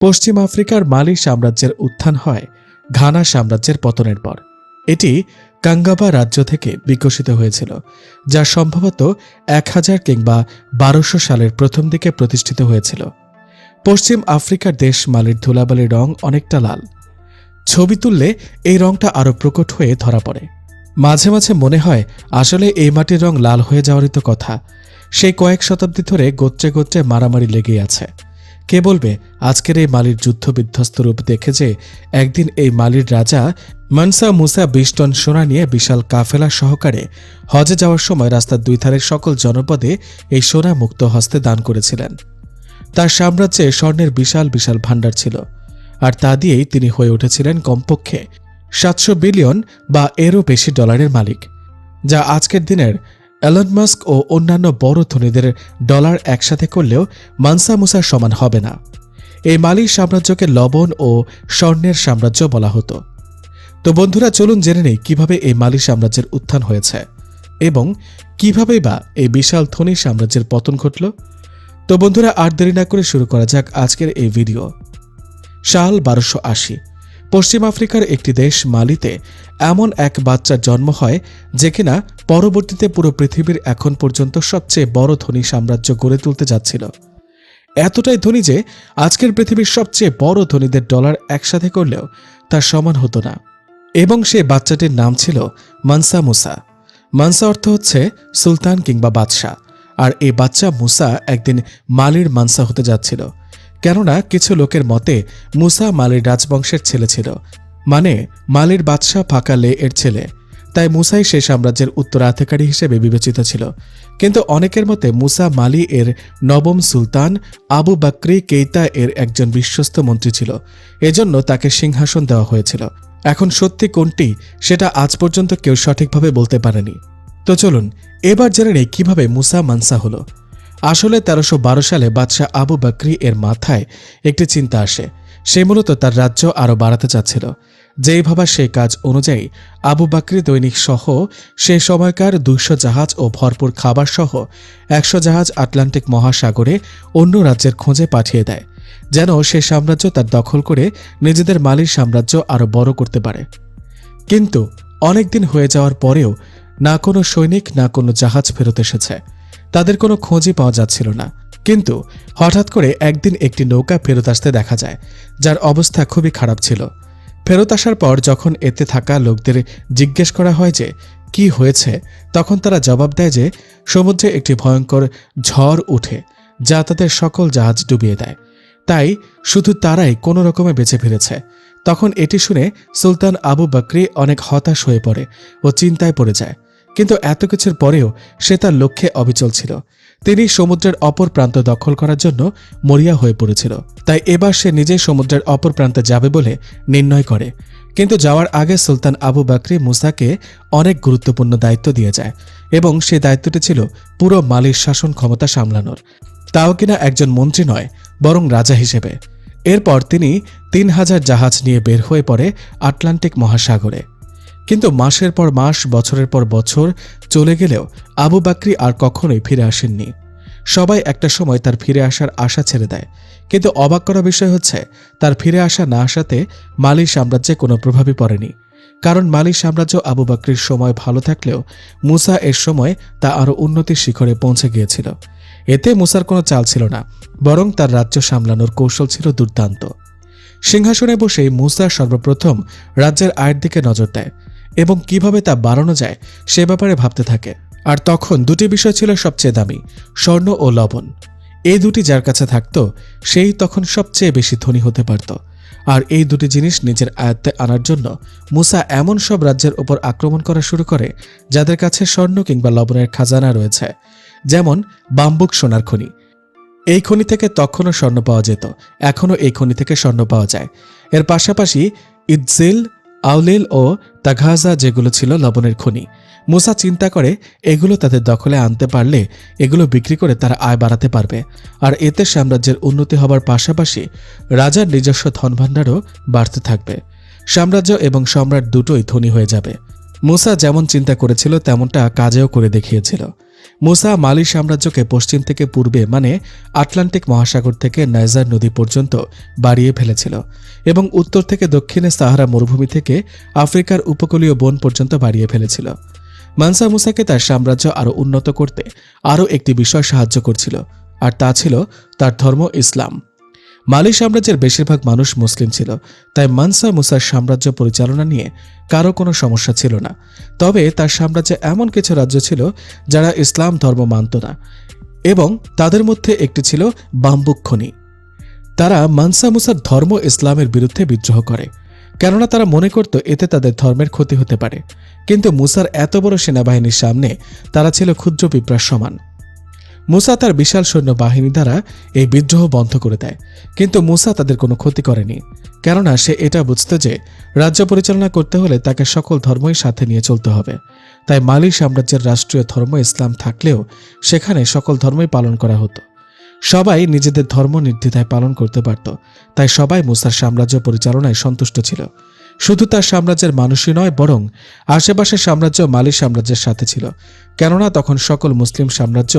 পশ্চিম আফ্রিকার মালি সাম্রাজ্যের উত্থান হয় ঘানা সাম্রাজ্যের পতনের পর। এটি কাঙ্গাবা রাজ্য থেকে বিকশিত হয়েছিল, যা সম্ভবত এক হাজার কিংবা বারোশো সালের প্রথম দিকে প্রতিষ্ঠিত হয়েছিল। পশ্চিম আফ্রিকার দেশ মালির ধুলাবালির রং অনেকটা লাল। ছবি তুললে এই রংটা আরও প্রকট হয়ে ধরা পড়ে। মাঝে মাঝে মনে হয় আসলে এই মাটির রং লাল হয়ে যাওয়ারই তো কথা। সেই কয়েক শতাব্দী ধরে গোত্রে গোত্রে মারামারি লেগেই আছে। কে বলবে, আজকের এই মালির যুদ্ধ বিধ্বস্ত রূপ দেখে যে একদিন এই মালির রাজা মনসা মুসা বিশ টন সোনা নিয়ে বিশাল কাফেলা সহকারে হজে যাওয়ার সময় রাস্তার দুই ধারের সকল জনপদে এই সোনা মুক্ত হস্তে দান করেছিলেন। তার সাম্রাজ্যে স্বর্ণের বিশাল বিশাল ভাণ্ডার ছিল আর তা দিয়েই তিনি হয়ে উঠেছিলেন কমপক্ষে সাতশো বিলিয়ন বা এরও বেশি ডলারের মালিক, যা আজকের দিনের এলন মাস্ক ও অন্যান্য বড় ধনীদের ডলার একসাথে করলেও মানসা মুসার সমান হবে না। এই মালি সাম্রাজ্যকে লবণ ও স্বর্ণের সাম্রাজ্য বলা হতো। তো বন্ধুরা, চলুন জেনে নেই কীভাবে এই মালি সাম্রাজ্যের উত্থান হয়েছে এবং কিভাবেই বা এই বিশাল ধনী সাম্রাজ্যের পতন ঘটল। তো বন্ধুরা, আর দেরি না করে শুরু করা যাক আজকের এই ভিডিও। সাল বারোশো আশি, পশ্চিম আফ্রিকার একটি দেশ মালিতে এমন এক বাচ্চার জন্ম হয় যে কিনা পরবর্তীতে পুরো পৃথিবীর এখন পর্যন্ত সবচেয়ে বড় ধনী সাম্রাজ্য গড়ে তুলতে যাচ্ছিল। এতটাই ধনী যে আজকের পৃথিবীর সবচেয়ে বড় ধনীদের ডলার একসাথে করলেও তার সমান হতো না। এবং সে বাচ্চাটির নাম ছিল মানসা মুসা। মানসা অর্থ হচ্ছে সুলতান কিংবা বাদশাহ। আর এই বাচ্চা মুসা একদিন মালির মানসা হতে যাচ্ছিল। কেননা কিছু লোকের মতে মুসা মালির রাজবংশের ছেলে ছিল। মানে মালির বাদশাহ ফাঁকালে এর ছেলে। তাই মুসাই সে সাম্রাজ্যের উত্তরাধিকারী হিসেবে বিবেচিত ছিল। কিন্তু অনেকের মতে মুসা মালি এর নবম সুলতান আবু বাকরি কেইতা এর একজন বিশ্বস্ত মন্ত্রী ছিল। এজন্য তাকে সিংহাসন দেওয়া হয়েছিল। এখন সত্যি কোনটি, সেটা আজ পর্যন্ত কেউ সঠিকভাবে বলতে পারেনি। তো চলুন, এবার জেনে নেই কীভাবে মুসা মানসা হলো। আসলে তেরোশো সালে বাদশাহ আবু বাকরি এর মাথায় একটি চিন্তা আসে। সে মূলত তার রাজ্য আরও বাড়াতে চাচ্ছিল। যেই ভাবা সেই কাজ অনুযায়ী আবু বাকরি দৈনিক সহ সে সময়কার দুইশো জাহাজ ও ভরপুর খাবার সহ একশো জাহাজ আটলান্টিক মহাসাগরে অন্য রাজ্যের খোঁজে পাঠিয়ে দেয়, যেন সে সাম্রাজ্য তার দখল করে নিজেদের মালির সাম্রাজ্য আরও বড় করতে পারে। কিন্তু অনেকদিন হয়ে যাওয়ার পরেও না কোনো সৈনিক, না কোনো জাহাজ ফেরত এসেছে। তাদের কোনো খোঁজই পাওয়া যাচ্ছিল না। কিন্তু হঠাৎ করে একদিন একটি নৌকা ফেরত আসতে দেখা যায়, যার অবস্থা খুবই খারাপ ছিল। ফেরত আসার পর যখন এতে থাকা লোকদের জিজ্ঞেস করা হয় যে, কি হয়েছে? তখন তারা জবাব দেয় যে, সমুদ্রে একটি ভয়ঙ্কর ঝড় উঠে, যা তাদের সকল জাহাজ ডুবিয়ে দেয়। তাই শুধু তারাই কোনো রকমে বেঁচে ফিরেছে। তখন এটি শুনে সুলতান আবু বাকরি অনেক হতাশ হয়ে পড়ে ও চিন্তায় পড়ে যায়। কিন্তু এত কিছুর পরেও সে তার লক্ষ্যে অবিচল ছিল। তিনি সমুদ্রের অপর প্রান্ত দখল করার জন্য মরিয়া হয়ে পড়েছিল। তাই এবার সে নিজেই সমুদ্রের অপর প্রান্তে যাবে বলে নির্ণয় করে। কিন্তু যাওয়ার আগে সুলতান আবু বাকরি মুসাকে অনেক গুরুত্বপূর্ণ দায়িত্ব দিয়ে যায় এবং সে দায়িত্বটি ছিল পুরো মালির শাসন ক্ষমতা সামলানোর। তাও কিনা একজন মন্ত্রী নয়, বরং রাজা হিসেবে। এরপর তিনি তিন হাজার জাহাজ নিয়ে বের হয়ে পড়ে আটলান্টিক মহাসাগরে। কিন্তু মাসের পর মাস, বছরের পর বছর চলে গেলেও আবু বাকরি আর কখনোই ফিরে আসেননি। সবাই একটা সময় তার ফিরে আসার আশা ছেড়ে দেয়। কিন্তু অবাক করা বিষয় হচ্ছে, তার ফিরে আসা না আসাতে মালি সাম্রাজ্যে কোনো প্রভাবই পড়েনি। কারণ মালি সাম্রাজ্য আবু বাকরির সময় ভালো থাকলেও মুসা এর সময় তা আরও উন্নতির শিখরে পৌঁছে গিয়েছিল। এতে মুসার কোনো চাল ছিল না, বরং তার রাজ্য সামলানোর কৌশল ছিল দুর্দান্ত। সিংহাসনে বসে মুসা সর্বপ্রথম রাজ্যের আয়ের দিকে নজর দেয়। এবং কীভাবে তা বাড়ানো যায় সে ব্যাপারে ভাবতে থাকে। আর তখন দুটি বিষয় ছিল সবচেয়ে দামি, স্বর্ণ ও লবণ। এই দুটি যার কাছে থাকত, সেই তখন সবচেয়ে বেশি ধনী হতে পারত। আর এই দুটি জিনিস নিজের আয়ত্তে আনার জন্য মুসা এমন সব রাজ্যের ওপর আক্রমণ করা শুরু করে, যাদের কাছে স্বর্ণ কিংবা লবণের খাজানা রয়েছে। যেমন বাম্বুক সোনার খনি। এই খনি থেকে তখনও স্বর্ণ পাওয়া যেত, এখনও এই খনি থেকে স্বর্ণ পাওয়া যায়। এর পাশাপাশি ইদজিল আউলিল ও তাঘাজা যেগুলো ছিল লবণের খনি। মুসা চিন্তা করে, এগুলো তাদের দখলে আনতে পারলে এগুলো বিক্রি করে তারা আয় বাড়াতে পারবে। আর এতে সাম্রাজ্যের উন্নতি হবার পাশাপাশি রাজার নিজস্ব ধনভাণ্ডারও বাড়তে থাকবে। সাম্রাজ্য এবং সম্রাট দুটোই ধনী হয়ে যাবে। মুসা যেমন চিন্তা করেছিল, তেমনটা কাজেও করে দেখিয়েছিল। মুসা মালি সাম্রাজ্যকে পশ্চিম থেকে পূর্বে মানে আটলান্টিক মহাসাগর থেকে নাইজার নদী পর্যন্ত বাড়িয়ে ফেলেছিল এবং উত্তর থেকে দক্ষিণে সাহারা মরুভূমি থেকে আফ্রিকার উপকূলীয় বন পর্যন্ত বাড়িয়ে ফেলেছিল। মানসা মুসাকে তার সাম্রাজ্য আরও উন্নত করতে আরও একটি বিষয় সাহায্য করছিল, আর তা ছিল তার ধর্ম ইসলাম। মালি সাম্রাজ্যের বেশিরভাগ মানুষ মুসলিম ছিল, তাই মানসা মুসার সাম্রাজ্য পরিচালনা নিয়ে কারও কোনো সমস্যা ছিল না। তবে তার সাম্রাজ্যে এমন কিছু রাজ্য ছিল যারা ইসলাম ধর্ম মানত না এবং তাদের মধ্যে একটি ছিল বাম্বুক খনি। তারা মানসা মুসার ধর্ম ইসলামের বিরুদ্ধে বিদ্রোহ করে, কেননা তারা মনে করত এতে তাদের ধর্মের ক্ষতি হতে পারে। কিন্তু মুসার এত বড় সেনাবাহিনীর সামনে তারা ছিল ক্ষুদ্র পিঁপড়ার সমান। মুসা তার বিশাল সৈন্য বাহিনী দ্বারা এই বিদ্রোহ বন্ধ করে দেয়। কিন্তু মুসা তাদের কোনো ক্ষতি করেনি, কেননা সে এটা বুঝত যে রাজ্য পরিচালনা করতে হলে তাকে সকল ধর্মই সাথে নিয়ে চলতে হবে। তাই মালি সাম্রাজ্যের রাষ্ট্রীয় ধর্ম ইসলাম থাকলেও সেখানে সকল ধর্মই পালন করা হতো। সবাই নিজেদের ধর্ম নির্দ্বিধায় পালন করতে পারত, তাই সবাই মুসার সাম্রাজ্য পরিচালনায় সন্তুষ্ট ছিল। শুধু তার সাম্রাজ্যের মানুষই নয়, বরং আশেপাশের সাম্রাজ্য মালি সাম্রাজ্যের সাথে ছিল, কেননা তখন সকল মুসলিম সাম্রাজ্য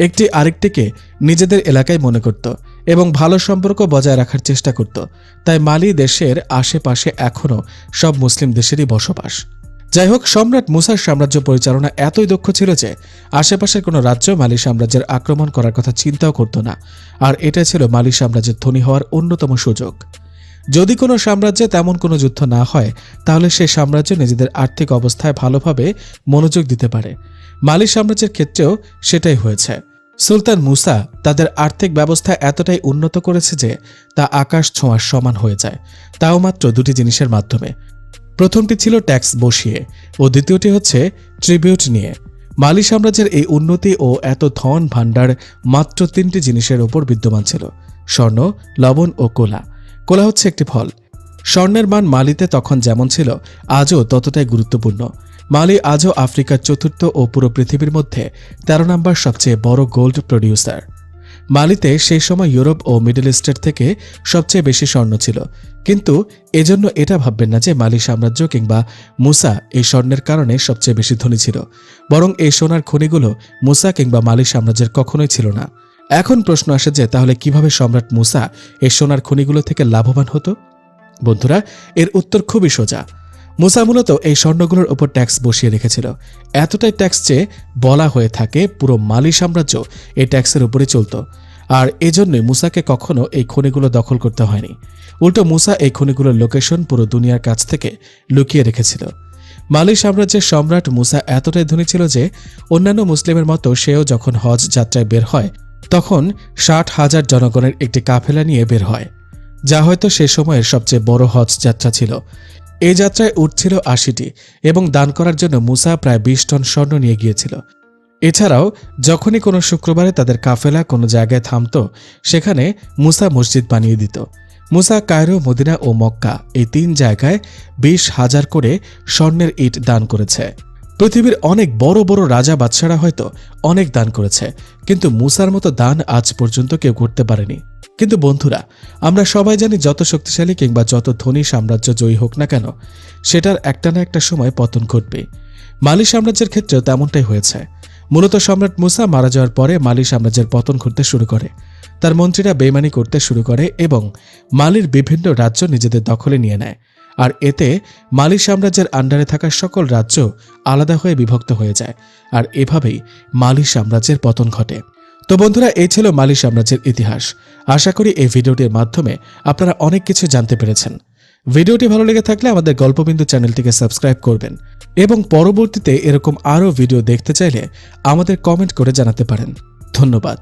একটি আরেকটিকে নিজেদের এলাকায় মনে করত এবং ভালো সম্পর্ক বজায় রাখার চেষ্টা করত। তাই মালি দেশের আশেপাশে এখনও সব মুসলিম দেশেরই বসবাস। যাই হোক সম্রাট মুসার সাম্রাজ্য পরিচালনা এতই দক্ষ ছিল যে আশেপাশের কোনো রাজ্য মালি সাম্রাজ্যের আক্রমণ করার কথা চিন্তাও করত না। আর এটা ছিল মালি সাম্রাজ্যের ধনী হওয়ার অন্যতম সুযোগ। যদি কোনো সাম্রাজ্যে তেমন কোনো যুদ্ধ না হয়, তাহলে সেই সাম্রাজ্য নিজেদের আর্থিক অবস্থায় ভালোভাবে মনোযোগ দিতে পারে। মালি সাম্রাজ্যের ক্ষেত্রেও সেটাই হয়েছে। সুলতান মুসা তাদের আর্থিক ব্যবস্থা এতটাই উন্নত করেছে যে তা আকাশ ছোঁয়ার সমান হয়ে যায়, তাও মাত্র দুটি জিনিসের মাধ্যমে। প্রথমটি ছিল ট্যাক্স বসিয়ে ও দ্বিতীয়টি হচ্ছে ট্রিবিউট নিয়ে। মালি সাম্রাজ্যের এই উন্নতি ও এত ধন ভাণ্ডার মাত্র তিনটি জিনিসের ওপর বিদ্যমান ছিল, স্বর্ণ, লবণ ও কোলা। কোলা হচ্ছে একটি ফল। স্বর্ণের মান মালিতে তখন যেমন ছিল, আজও ততটাই গুরুত্বপূর্ণ। মালি আজও আফ্রিকার চতুর্থ ও পুরো পৃথিবীর মধ্যে তেরো নম্বর সবচেয়ে বড় গোল্ড প্রডিউসার। মালিতে সেই সময় ইউরোপ ও মিডল ইস্টের থেকে সবচেয়ে বেশি স্বর্ণ ছিল। কিন্তু এজন্য এটা ভাববেন না যে মালি সাম্রাজ্য কিংবা মুসা এই স্বর্ণের কারণে সবচেয়ে বেশি ধনী ছিল। বরং এই সোনার খনিগুলো মুসা কিংবা মালি সাম্রাজ্যের কখনোই ছিল না। এখন প্রশ্ন আসে যে তাহলে কীভাবে সম্রাট মুসা এই সোনার খনিগুলো থেকে লাভবান হতো? বন্ধুরা, এর উত্তর খুবই সোজা। মুসা মূলত এই স্বর্ণগুলোর ওপর ট্যাক্স বসিয়ে রেখেছিল। এতটাই ট্যাক্স যে বলা হয়ে থাকে পুরো মালি সাম্রাজ্য এই ট্যাক্সের উপরে চলত। আর এজন্যই মুসাকে কখনো এই খনিগুলো দখল করতে হয়নি। উল্টো মুসা এই খনিগুলোর লোকেশন পুরো দুনিয়ার কাছ থেকে লুকিয়ে রেখেছিল। মালি সাম্রাজ্যের সম্রাট মুসা এতটাই ধনী ছিল যে অন্যান্য মুসলিমের মতো সেও যখন হজ যাত্রায় বের হয়, তখন ষাট হাজার জনগণের একটি কাফেলা নিয়ে বের হয়। যা হয়তো সে সময়ের সবচেয়ে বড় হজ যাত্রা ছিল। এই যাত্রায় উঠছিল আশিটি এবং দান করার জন্য মুসা প্রায় বিশ টন স্বর্ণ নিয়ে গিয়েছিল। এছাড়াও, যখনই কোনো শুক্রবারে তাদের কাফেলা কোনো জায়গায় থামত, সেখানে মুসা মসজিদ বানিয়ে দিত। মুসা কায়রো, মদিনা ও মক্কা এই তিন জায়গায় বিশ হাজার করে স্বর্ণের ইট দান করেছে। পৃথিবীর অনেক বড় বড় রাজা বাদশারা হয়তো অনেক দান করেছে, কিন্তু মুসার মতো দান আজ পর্যন্ত কেউ করতে পারেনি। কিন্তু বন্ধুরা, আমরা সবাই জানি যত শক্তিশালী কিংবা যত ধনী সাম্রাজ্য জয়ী হোক না কেন, সেটার একটা না একটা সময় পতন ঘটবে। মালি সাম্রাজ্যের ক্ষেত্রেও তেমনটাই হয়েছে। মূলত সম্রাট মুসা মারা যাওয়ার পরে মালি সাম্রাজ্যের পতন ঘটতে শুরু করে। তার মন্ত্রীরা বেমানি করতে শুরু করে এবং মালির বিভিন্ন রাজ্য নিজেদের দখলে নিয়ে নেয়। আর এতে মালি সাম্রাজ্যের আন্ডারে থাকা সকল রাজ্য আলাদা হয়ে বিভক্ত হয়ে যায়। আর এভাবেই মালি সাম্রাজ্যের পতন ঘটে। তো বন্ধুরা, এই ছিল মালি সাম্রাজ্যের ইতিহাস। আশা করি এই ভিডিওটির মাধ্যমে আপনারা অনেক কিছু জানতে পেরেছেন। ভিডিওটি ভালো লেগে থাকলে আমাদের গল্পবিন্দু চ্যানেলটিকে সাবস্ক্রাইব করবেন এবং পরবর্তীতে এরকম আরও ভিডিও দেখতে চাইলে আমাদের কমেন্ট করে জানাতে পারেন। ধন্যবাদ।